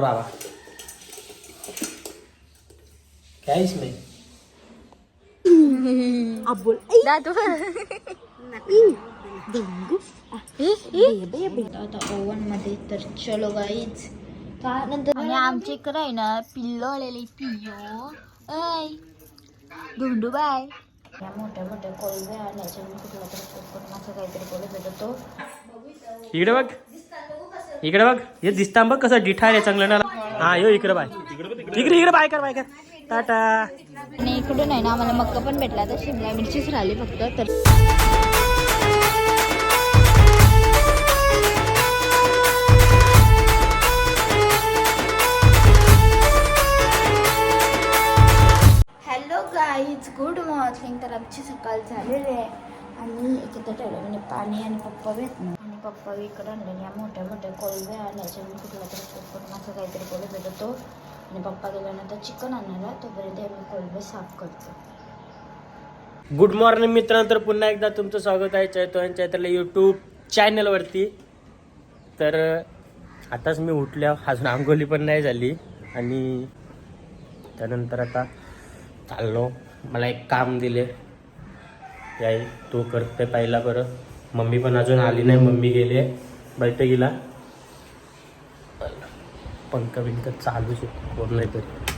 बाबा क्या है इसमें? अब्बुल दादू आता ओव्हनमध्ये तर चलो गाईच नंतर? आणि आमच्या इकडे आहे ना पिल्लो आलेली पिल्लो. ऐ धोंडू बाय. या मोठ्या मोठ्या कोळब्या आल्याच्या कुठला तरी कोकण असं काहीतरी बोलत होता तो इकडे बघ. इकडे बघ हे दिसता बघ कसं डिठा आहे चांगलं ना हा यो इकडे बाय. इकडे इकडे बाय कर बाय कर. टाटा. आणि इकडून आहे ना आम्हाला मक्का पण भेटला. तर शिमला मिरचीच राहिली फक्त तर हॅलो गाईज गुड मॉर्निंग तर आमची सकाळ झालेली आहे. आणि इथं ठेवलं म्हणजे पाणी आणि पप्पा भेटणं आणि पप्पा इकडे आणलेल्या या मोठ्या मोठ्या कोळब्या आणायचे मी कुठला तरी कोकण असं काहीतरी बोलत होतो तो आणि पप्पा गेल्यानंतर चिकन आणायला तोपर्यंत आम्ही कोळबे साफ करतो. गुड मॉर्निंग मित्रांनो तर पुन्हा एकदा तुमचं स्वागत आहे चैतो आणि चैत्राला यूट्यूब चॅनलवरती तर आताच मी उठल्या अजून आंघोली पण नाही झाली. आणि त्यानंतर आता चाललो. मला एक काम दिले. याई तो करते पहिला बरं. मम्मी पण अजून आली नाही मम्मी गेली आहे. बैठकीला. पंख बिंक चालूच आहे कोण नाही तरी.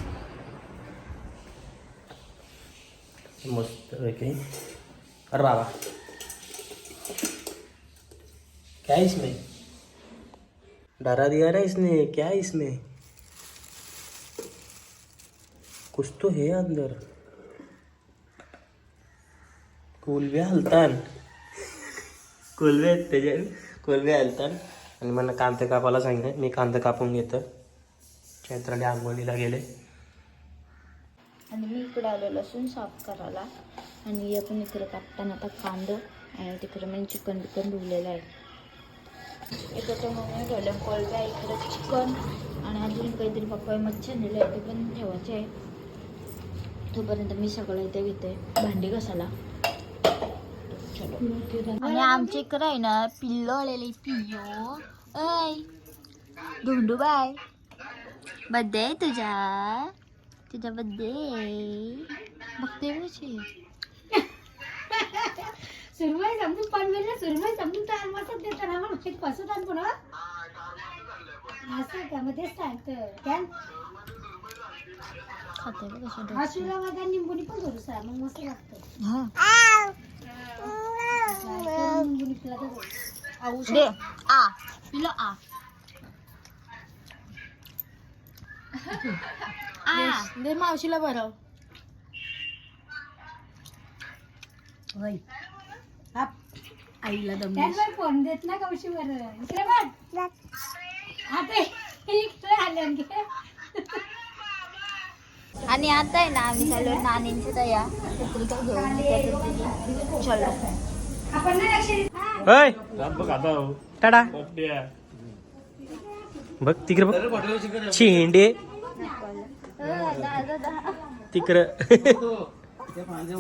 मस्त पैकी. अरे बाबा. क्या इसमें? डरा दिया ना इसने क्या इसमें? कुछ तो है अंदर. कोलबे हलतान कोलवे आहेत त्याच्या कोलवे आलतात. आणि मला कांदे कापायला सांगितलं मी कांदे कापून घेतो. चैत्राने आंघोळीला गेले. आणि मी इकडे आलो लसूण साफ करायला. आणि आपण इकडे कापताना आता कांदा आणि तिकडे म्हणजे चिकन बिकन धुवलेलं आहे. इकडचं मम्मी ठेवलं कोळब्या इकडे चिकन. आणि अजून काहीतरी पप्पा मच्छर नेलं आहे ते पण ठेवायचे आहे. तोपर्यंत मी सगळं इथे घेते. भांडी घसायला. आणि आमच्या इकडे आहे ना पिल्लो आलेली पिल्लो ऐ धोंडू बाय बड्डे आहे तुझा तुझा बड्डे बघते कशी सुरमई समजून पनवेलला सुरमई समजून तयार मस्त देताना मग ते कसं ताण पुन्हा असं का मग तेच सांगतं त्या खाते बघ कशी आशुला माझा निंबुनी पण करू सर मग मस्त लागतं मावशीला बरं होय. आईला दम फोन देत ना कवशी बरं. इकडे बघ. आता इकडे आले आणखी. आणि आता आहे ना आम्ही चाललो नानींची दया पत्रिका घेऊन त्याच्यात चलो. होय. टाटा बघ तिकडे बघ. शेंडे तिकडं.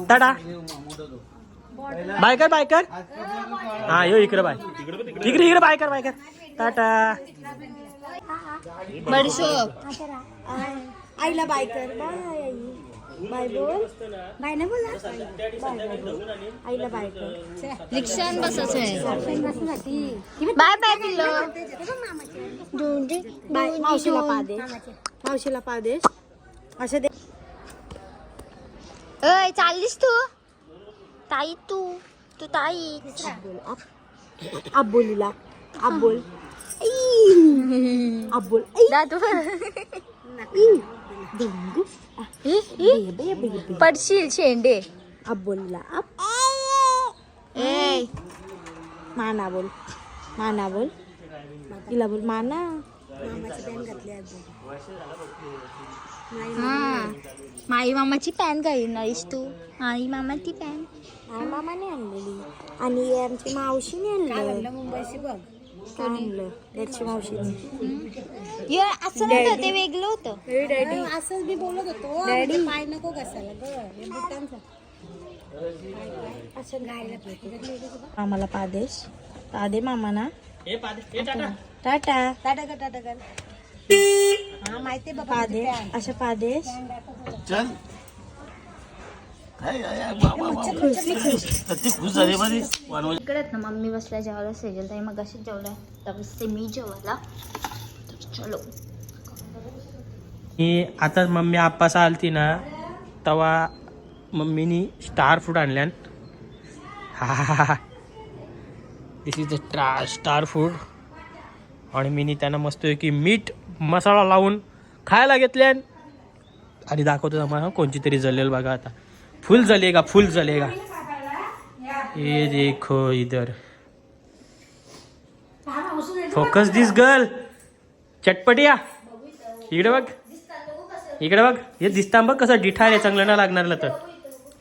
टाटा बाय कर बाय कर हा यो इकडे बाय. इकडे इकडे बाय कर बाय कर टाटा बडीशोप. आईला बाय कर बाय आई. बाय बोल. बाय बोला. आईला बाय कर. रिक्षान बसायचं आहे. बाय बाय पिल्लो. बाय. मावशीला पादेश मावशीला पादेश असं दे. अय चाललीस तू? ताई तू? तू ताई? अब्बोलीला. अब्बोल. अब्बोल. दादू. पडशील शेंडे. अब्बोलीला. अप. ए माना बोल. माना बोल. तिला बोल माना. मामाची पॅन्ट घातली हा. माई मामाची पॅन घालणारीस तू. माई मामाची पॅन. मामाने आणलेली. आणि आमची मावशीने आणलं. मुंबईची बघ. आणलं त्याची मावशीने ये असं नव्हतं ते वेगळं होतं. डॅडी असंच मी बोलत होतो. डॅडी पाय नको कसायला ग. बुटांचा. असं गायला आम्हाला पादेश. पादे मामा ना टाटा. टाटा कर टाटा कर. माहिती पादे. अशा पादे चल काय काय, वा, वा, वा. तर ती खुश झाली. इकडे ना मम्मी बसल्या जेवायला सेजल ताई मग अशीच जेवल्या. तर बसते मी जेवायला. तर चलो. ही आता मम्मी आप्पास आलती ना तेव्हा मम्मीनी स्टार फूड आणल्यान. हा this is the star food आणि मीनी त्यांना मस्त की मीठ मसाला लावून खायला घेतल्यान. आणि दाखवतो तुम्हाला कोणची तरी जलेल बघा आता. फुल जलेगा फुल जलेगा। ये. देखो इधर। फोकस दिस गर्ल चटपटिया। इकडे बघ। इकडे बघ। हे दिसता बघ कसं डिठार आहे चांगलं ना लागणार तर.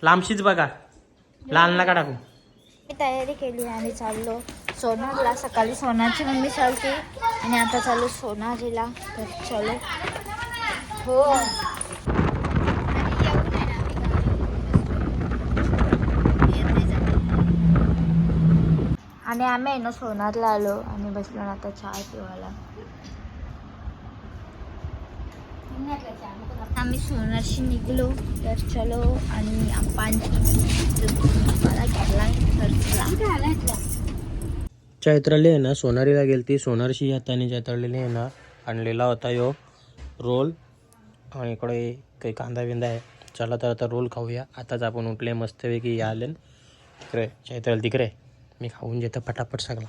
लांबशीच बघा। लाल नका टाकू। मी तयारी केली आणि चाललो सोनारला. सकाळी सोनाची मम्मी चालते आणि आता चालू सोनाजीला. तर चलो. हो. आणि आम्ही आहे ना सोनारला आलो आणि बसलो ना आता चहा पिवायला. आम्ही सोनारशी निघलो तर चलो आणि आपण चैत्राले आहे ना सोनारीला गेलती. सोनारशी हाताने चैत्रालेली आहे ना आणलेला होता यो रोल. आणि इकडे काही कांदा बिंदा आहे. चला तर आता रोल खाऊया. आताच आपण उठले मस्तपैकी आले. तिकडे चैत्राला तिकडे. मी खाऊन घेतो पटापट सगळा.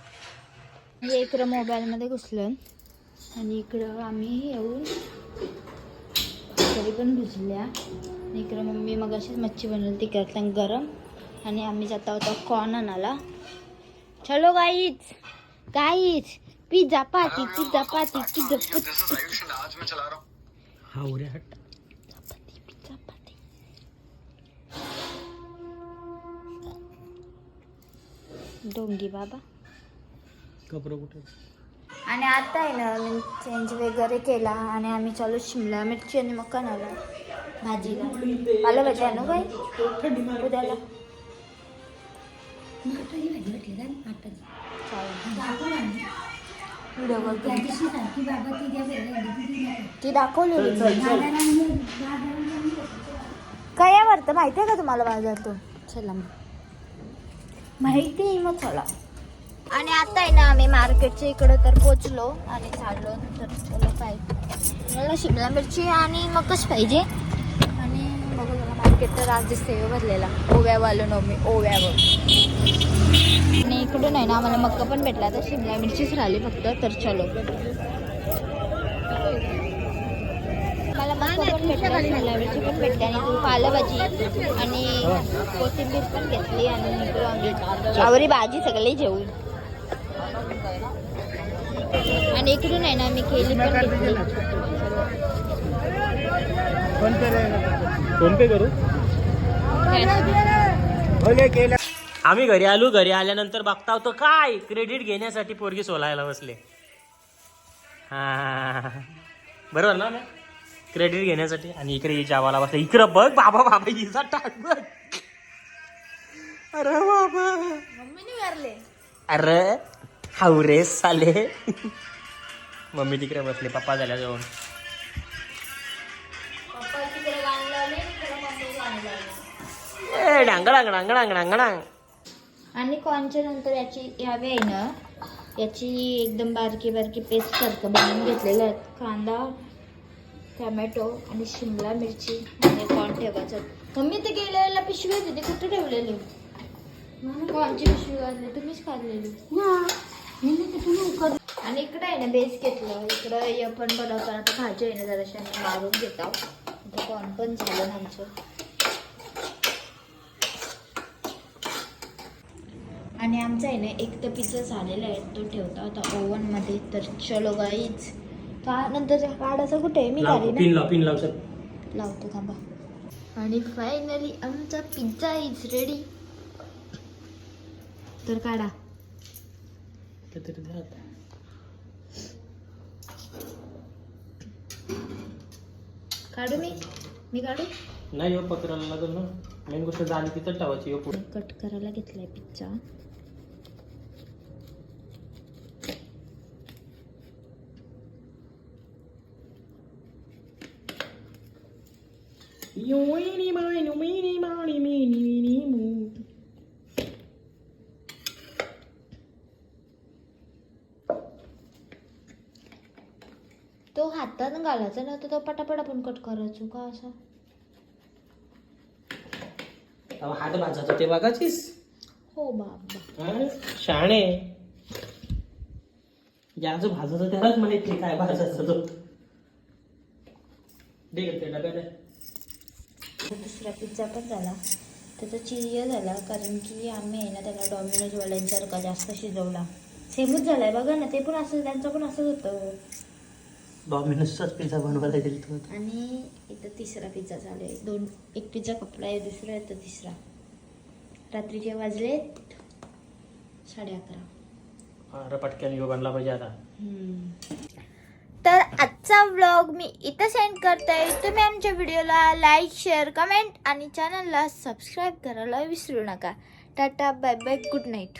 म्हणजे इकडं मोबाईलमध्ये घुसलं आणि इकडं आम्ही येऊन तरी पण भिजल्या. आणि इकडं मम्मी मग अशीच मच्छी बनवली ती करताना गरम. आणि आम्ही जाता होता कॉर्न आणायला. चलो गाईच गाईच पिझ्झा पाती पिझ्झा पाती पिझ्झा हा. उरे हट. डोंगी बाबा. कपडं कुठे? आणि आता आहे ना मी चेंज वगैरे केला आणि आम्ही चालू शिमला मिरची आणि मक्का आला भाजीला. पाला भाजी आणू काय उद्याला. ती दाखवलेली काय आवडतं माहिती आहे का तुम्हाला बाजारातून? चला मग. माहिती आहे मग चला आणि आता आहे ना आम्ही मार्केटच्या इकडं तर पोचलो आणि चाललो तर चलो पाहिजे. मला शिमला मिरची आणि मगच पाहिजे. आणि बघू मला मार्केट तर आज दिसते भरलेला ओव्यावालो नो मी ओव्यावर आणि इकडून आहे ना आम्हाला मक्का पण भेटला. तर शिमला मिरचीच राहिली फक्त तर चलो. मला मक्का पण भेटला शिमला मिरची पण भेटली आणि ती पालभाजी आणि कोथिंबीर पण घेतली आणि आवरी भाजी सगळी जेवून. आणि इकडून आहे ना मी केली पण घेतली. फोन पे करू. आम्ही घरी आलो घरी आल्यानंतर बघता होतो काय? क्रेडिट घेण्यासाठी पोरगी सोलायला बसले. हा. बरोबर ना क्रेडिट घेण्यासाठी आणि इकडे ही जावाला बसले इकडं बघ बाबा बाबा हिचा टाक बघ. अरे बाबा. अरे हावरे साले. मम्मी तिकडे बसले पप्पा झाल्या डांगडांग आणि कॉनच्या नंतर याची यावे आहे ना याची एकदम बारकी बारकी पेस्ट सारखं बनवून घेतलेलं आहे. कांदा टमॅटो आणि शिमला मिरची आणि कॉर्न ठेवायचं. मम्मी ते गेलेला पिशवी होती ती कुठे ठेवलेली? कॉर्नची पिशवी काढली तुम्हीच काढलेली. आणि इकडे आहे ना बेस घेतलं. इकडं हे पण बनवताना आता भाजी आहे ना जराशी मारून घेतो. आता कॉर्न पण झालं ना आमचं. आणि आमचा आहे ना एक तर पिझ्झा झालेला आहे तो ठेवता. आता ओव्हनमध्ये तर चलो गाईच काढायचं कुठे? मी लाव पिन लाव पिन लाव सर. लावतो थांबा. आणि फायनली आमचा पिझ्झा इज रेडी तर काढा. काढू मी? मी काढू? नाही हो पत्राला लागल ना. मेन गोष्ट जाणी तिथं ठेवायची हो पुढे. कट करायला घेतलाय पिझ्झा तो हातात घालायचा ना तर तो पटापट आपण कट करायचो का असं? हात भाजायचा ते बघाचीस हो बाबा. शाणे. ज्याचं भाजायचं त्यालाच माहीत नाही काय भाजायचं तो? दे ग ते डब्यात. दुसरा पिझ्झा पण झाला. त्याचा चिरिय झाला कारण की आम्ही आहे ना त्याला डॉमिनोजवाल्यांसारखा जास्त शिजवला. सेमच झालाय बघा ना ते पण असं त्यांचं पण असंच होतं. डॉमिनोजचाच पिझ्झा बनवायला गेली तू आणि इथं तिसरा पिझ्झा आहे. दोन एक पिझ्झा कपडा आहे दुसरा आहे तर तिसरा. रात्रीचे वाजलेत साडे अकरा. पटक्यान यो बनला पाहिजे आता. आजचा व्लॉग मी इथं सेंड करते. तुम्ही आमच्या व्हिडिओला लाईक शेअर कमेंट आणि चॅनलला सबस्क्राईब करायला विसरू नका. टाटा बाय बाय गुड नाईट